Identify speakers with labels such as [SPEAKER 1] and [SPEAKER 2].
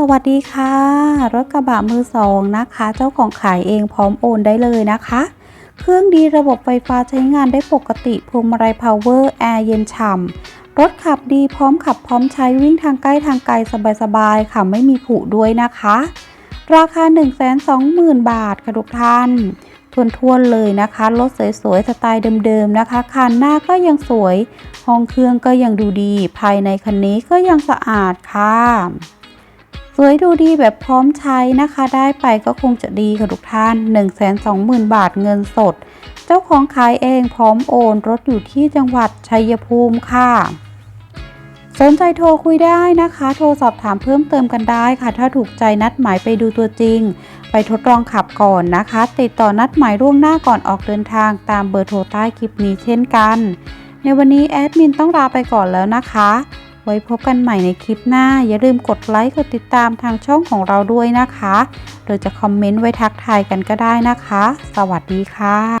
[SPEAKER 1] สวัสดีค่ะ รถกระบะมือสองนะคะ เจ้าของขายเองพร้อมโอนได้เลยนะคะ เครื่องดีระบบไฟฟ้าใช้งานได้ปกติพวงมาลัยพาวเวอร์แอร์เย็นฉ่ำรถขับดีพร้อมขับพร้อมใช้วิ่งทางใกล้ทางไกลสบายๆค่ะไม่มีผุด้วยนะคะ ราคา 120,000 บาทค่ะทุกท่านทวนๆเลยนะคะ รถสวยๆ สไตล์เดิมๆ นะคะ คันหน้าก็ยังสวย ห้องเครื่องก็ยังดูดี ภายในคันนี้ก็ยังสะอาดค่ะ สวยดูดีแบบพร้อมใช้นะคะ ได้ไปก็คงจะดีค่ะทุกท่าน 120,000 บาทเงินสด เจ้าของขายเองพร้อมโอนรถอยู่ที่จังหวัดชัยภูมิค่ะสนใจโทรคุยได้นะคะ โทรสอบถามเพิ่มเติมกันได้ค่ะ ถ้าถูกใจนัดหมายไปดูตัวจริง ไปทดลองขับก่อนนะคะ ติดต่อนัดหมายล่วงหน้าก่อนออกเดินทางตามเบอร์โทรใต้คลิปนี้เช่นกัน ในวันนี้แอดมินต้องลาไปก่อนแล้วนะคะ ไว้พบกันใหม่ในคลิปหน้า อย่าลืมกดไลค์กดติดตามทางช่องของเราด้วยนะคะหรือจะคอมเมนต์ไว้ทักทายกันก็ได้นะคะ สวัสดีค่ะ